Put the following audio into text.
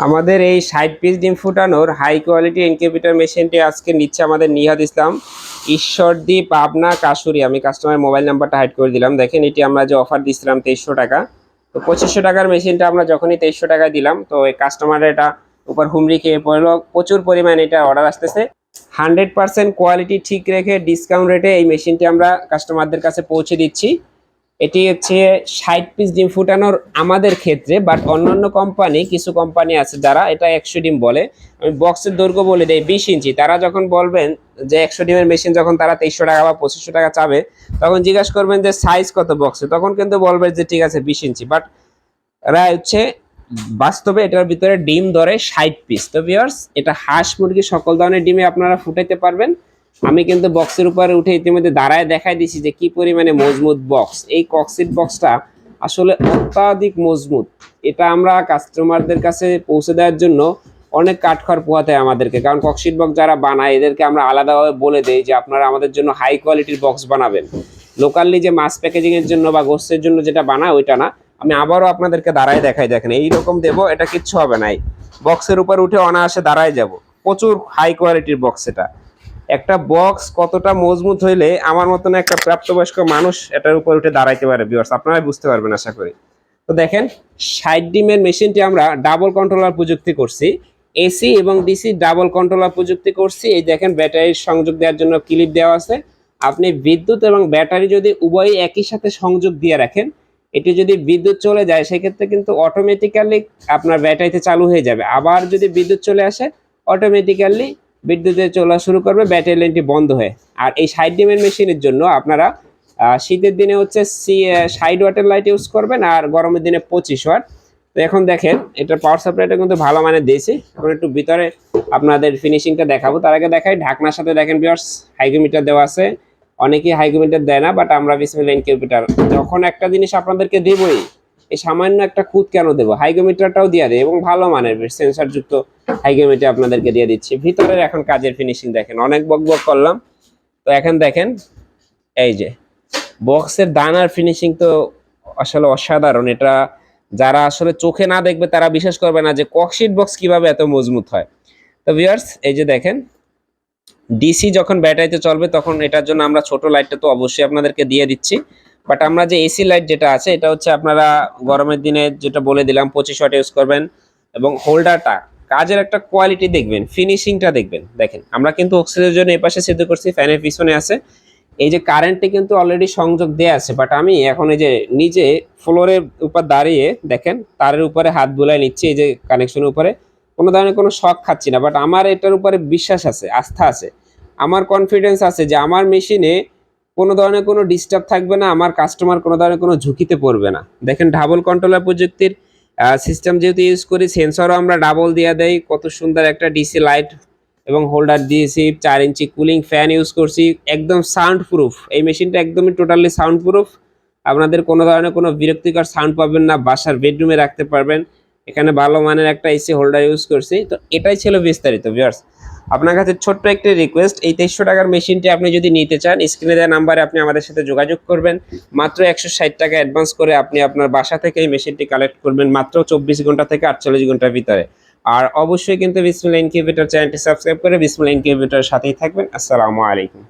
আমাদের এই ষাট পিস ডিম ফুটানোর হাই কোয়ালিটি ইনকিউবেটর মেশিনটি আজকে নিচ্ছে আমাদের নিহাদ ইসলাম। ঈশ্বরদী, পাবনা, কাশুরি। আমি কাস্টমার মোবাইল নাম্বারটা হাইড করে দিলাম। দেখেন, এটি আমরা যে অফার দিচ্ছিলাম তেইশশো টাকা। তো পঁচিশশো টাকার মেশিনটা আমরা যখনই তেইশশো টাকায় দিলাম, তো এই কাস্টমারের এটা উপর হুমড়ি খেয়ে পড়ল। প্রচুর পরিমাণে এটা অর্ডার আসতেছে। হান্ড্রেড পার্সেন্ট কোয়ালিটি ঠিক রেখে ডিসকাউন্ট রেটে এই মেশিনটি আমরা কাস্টমারদের কাছে পৌঁছে দিচ্ছি। এটি হচ্ছে ষাট পিস ডিম ফুটানোর আমাদের ক্ষেত্রে বাট অন্যান্য কোম্পানি কিছু কোম্পানি আছে যারা এটা একশো ডিম বলে। আমি বক্সের দৈর্ঘ্য বলে দেয় বিশ ইঞ্চি। তারা যখন বলবেন যে একশো ডিমের মেশিন যখন তারা তেইশশো টাকা বা পঁচিশশো টাকা চাবে, তখন জিজ্ঞাসা করবেন যে সাইজ কত বক্সে তখন কিন্তু বলবে যে ঠিক আছে বিশ ইঞ্চি। বাট এরা হচ্ছে বাস্তবে এটার ভিতরে ডিম ধরে ষাট পিস তো ভিওর্স এটা হাঁস মুরগি সকল ধরনের ডিমে আপনারা ফুটাইতে পারবেন। আমি কিন্তু বক্সের উপরে উঠে ইতিমধ্যে দাঁড়ায় দেখাই দিছি যে কি পরিমাণে মজবুত বক্স এই কক্সিট বক্সটা আসলে অত্যাধিক মজবুত। এটা আমরা কাস্টমারদের কাছে পৌঁছে দেওয়ার জন্য অনেক কাঠখড় পোহাতে হয় আমাদেরকে। কারণ কক্সিট বক্স যারা বানায়, এদেরকে আমরা আলাদাভাবে বলে দেই যে আপনারা আমাদের জন্য হাই কোয়ালিটির বক্স বানাবেন। লোকালি যে মাছ প্যাকেজিংয়ের জন্য বা গোস্তের জন্য যেটা বানায়, ওইটা না। আমি আবারও আপনাদেরকে দাঁড়ায় দেখাই, দেখেন, এইরকম দেবো, এটা কিচ্ছু হবে না। বক্সের উপর উঠে অনায়াসে দাঁড়ায় যাব। প্রচুর হাই কোয়ালিটির বক্স এটা। একটা বক্স কতটা মজবুত হইলে আমার মতন একটা প্রাপ্তবয়স্ক মানুষ এটার উপর উঠে দাঁড়াইতে পারে বিয়ার্স আপনারাই বুঝতে পারবেন, আশা করি। তো দেখেন, ষাট ডিমের মেশিনটি আমরা ডাবল কন্ট্রোলার প্রযুক্তি করছি। এসি এবং ডিসি ডাবল কন্ট্রোলার প্রযুক্তি করছি। এই দেখেন, ব্যাটারির সংযোগ দেওয়ার জন্য ক্লিপ দেওয়া আছে। আপনি বিদ্যুৎ এবং ব্যাটারি যদি উভয়ই একই সাথে সংযোগ দিয়ে রাখেন, এটি যদি বিদ্যুৎ চলে যায়, সেক্ষেত্রে কিন্তু অটোমেটিক্যালি আপনার ব্যাটারিতে চালু হয়ে যাবে। আবার যদি বিদ্যুৎ চলে আসে অটোমেটিক্যালি বিদ্যুতে চলা শুরু করবে, ব্যাটারি লাইনটি বন্ধ হয়ে। আর এই ষাট ডিমের মেশিনের জন্য আপনারা শীতের দিনে হচ্ছে সি ষাট ওয়াটের লাইট ইউজ করবেন আর গরমের দিনে পঁচিশ ওয়াট। তো এখন দেখেন এটার পাওয়ার সাপ্লাইটা কিন্তু ভালো মানে দিয়েছি। এখন একটু ভিতরে আপনাদের ফিনিশিংটা দেখাবো। তার আগে দেখাই, ঢাকনার সাথে দেখেন বিয়ার্স হাইগ্রোমিটার দেওয়া আছে। অনেকেই হাইগ্রোমিটার দেয় না বাট আমরা বিসমিল্লা ইনকিউবেটার যখন একটা জিনিস আপনাদেরকে দেবই এই সামান্য একটা খুদ কেন দেবো? হাইগ্রোমিটারটাও দিয়ে দেয় এবং ভালো মানের সেন্সর যুক্ত হাইগ্রোমিটার আপনাদেরকে দিয়ে দিচ্ছি। ভিতরের এখন কাজের ফিনিশিং দেখেন, অনেক বক বক করলাম। তো এখন দেখেন, এই যে, বক্সের দানার ফিনিশিং তো আসলে অসাধারণ। এটা যারা আসলে চোখে না দেখবে তারা বিশ্বাস করবে না যে ককশিট বক্স কীভাবে এত মজবুত হয়। তো ভিউয়ার্স এই যে দেখেন ডিসি যখন ব্যাটারিতে চলবে তখন এটার জন্য আমরা ছোট লাইটটা তো অবশ্যই আপনাদেরকে দিয়ে দিচ্ছি। বাট আমরা যে এসি লাইট যেটা আছে, এটা হচ্ছে আপনারা গরমের দিনে যেটা বলে দিলাম, পঁচিশ ওয়াট ইউজ করবেন এবং হোল্ডারটা কাজের একটা কোয়ালিটি দেখবেন ফিনিশিংটা দেখবেন। দেখেন, আমরা কিন্তু অক্সিজেনের জন্য এই পাশে সিদ্ধ করছি ফ্যানের পিছনে আছে। এই যে কারেন্টটি কিন্তু অলরেডি সংযোগ দেওয়া আছে বাট আমি এখন এই যে নিজে ফ্লোরের উপর দাঁড়িয়ে, দেখেন, তারের উপরে হাত বুলাই নিচ্ছি, এই যে কানেকশনের উপরে। কোনো ধরনের কোনো শখ খাচ্ছি না বাট আমার এটার উপরে বিশ্বাস আছে, আস্থা আছে। আমার কনফিডেন্স আছে যে আমার মেশিনে কোনো ধরনের কোনো ডিস্টার্ব থাকবে না, আমার কাস্টমার কোনো ধরনের কোনো ঝুঁকিতে পড়বে না। দেখেন ডাবল কন্ট্রোলার প্রযুক্তির সিস্টেম যেহেতু ইউজ করি সেন্সরও আমরা ডাবল দিয়ে দেই। কত সুন্দর একটা ডিসি লাইট এবং হোল্ডার দিয়েছি, চার ইঞ্চি কুলিং ফ্যান ইউজ করছি, একদম সাউন্ড প্রুফ এই মেশিনটা একদমই টোটালি সাউন্ড প্রুফ আপনাদের কোনো ধরনের কোনো বিরক্তিকর সাউন্ড পাবেন না, বাসার বেডরুমে রাখতে পারবেন। এখানে ভালো মানের একটা এসি হোল্ডার ইউজ করছি। তো এটাই ছিল বিস্তারিত ভিউয়ার্স আপনার কাছে ছোট্ট একটি রিকোয়েস্ট এই তেইশশো টাকার মেশিনটি আপনি যদি নিতে চান স্ক্রিনে দেওয়া নাম্বারে আপনি আমাদের সাথে যোগাযোগ করবেন। মাত্র একশো ষাট টাকা অ্যাডভান্স করে আপনি আপনার বাসা থেকে এই মেশিনটি কালেক্ট করবেন, মাত্র চব্বিশ ঘণ্টা থেকে আটচল্লিশ ঘণ্টার ভিতরে। আর অবশ্যই কিন্তু বিসমুল ইনকিউবেটর চ্যানেলটি সাবস্ক্রাইব করে বিসমুল ইনকিউবেটর সাথেই থাকবেন। আসসালামু আলাইকুম।